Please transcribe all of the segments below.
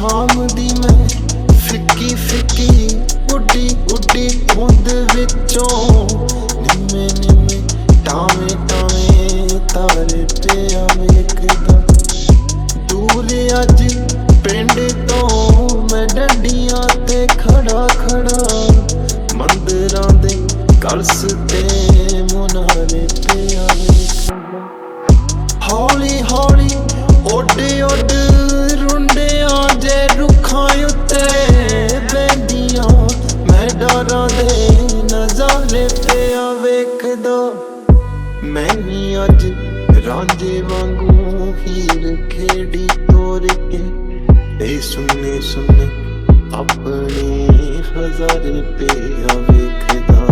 ਸ਼ਾਮ ਦੀ ਮੈਂ ਫਿੱਕੀ ਫਿੱਕੀ ਉੱਡੀ ਉੱਡੀ ਬੁੰਦ ਵਿੱਚੋਂ ਨਿੰਮੇ ਨਿੰਮੇ ਟਾਵੇਂ ਟਾਵੇਂ ਤਾਰੇ ਪਿਆ ਵੇਖਦਾ ਦੂਰ ਅੱਜ ਪਿੰਡ ਤੋਂ ਮੈਂ ਡੰਡੀਆਂ ਤੇ ਖੜਾ ਖੜਾ ਮੰਦਰਾਂ ਦੇ ਕਲਸ ਤੇ ਮੁਨਾਰੇ ਪਿਆ ਵੇਖਦਾ ਹੌਲੀ ਹੌਲੀ ਉੱਡ ਓਡੇ ਨਜ਼ਾਰੇ ਪਿਆ ਵੇਖਦਾ ਮੈਂ ਵੀ ਅੱਜ ਰਾਂਝੇ ਵਾਂਗੂ ਹੀਰ ਖੇੜੀ ਤੋਰ ਕੇ ਇਹ ਸੁਣਨੇ ਸੁਣਨੇ ਆਪਣੇ ਹਜ਼ਾਰੇ ਪਿਆ ਵੇਖਦਾ।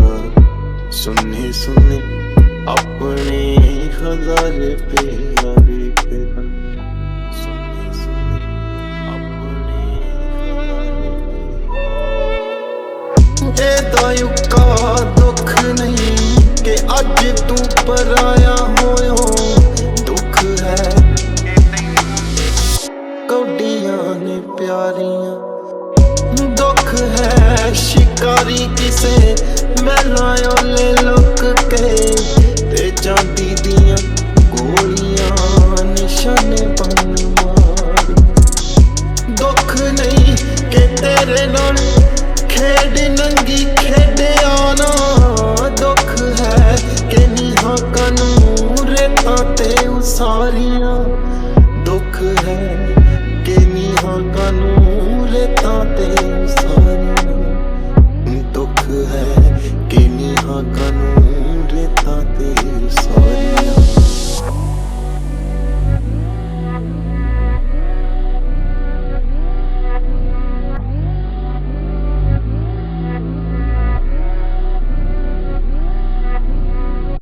ਸੁਣਨੇ ਸੁਨੇ ਆਪਣੇ ਹਜ਼ਾਰੇ ਪਿਆ ਵੇਖਦਾ। ਸੁਣਨੇ ਸੁਣਨੇ ਆਪਣੇ ਦੁੱਖ ਨਹੀਂ ਕਿ ਅੱਜ ਤੂੰ ਪਰਾਇਆ ਹੋਇਓ ਦੁੱਖ ਹੈ ਕੌਡੀਆਂ ਨੇ ਪਿਆਰੀਆਂ। ਦੁੱਖ ਹੈ ਸ਼ਿਕਾਰੀ ਕਿਸੇ ਮਹਿਲਾ ਓਲੇ ਲੁੱਕ ਕੇ। ਤੇ ਚਾਂਦੀ ਦੀਆਂ ਗੋਲੀਆਂ ਨਿਸ਼ਾਨੇ ਬਣ ਮਾਰ ਦੁੱਖ ਨਹੀਂ ਕਿ ਤੇਰੇ ਨਾਲ ਕਿ ਨੀਹਾਂ ਰੇਤਾਂ ਤੇ ਉਸਾਰੀਆਂ। ਦੁੱਖ ਹੈ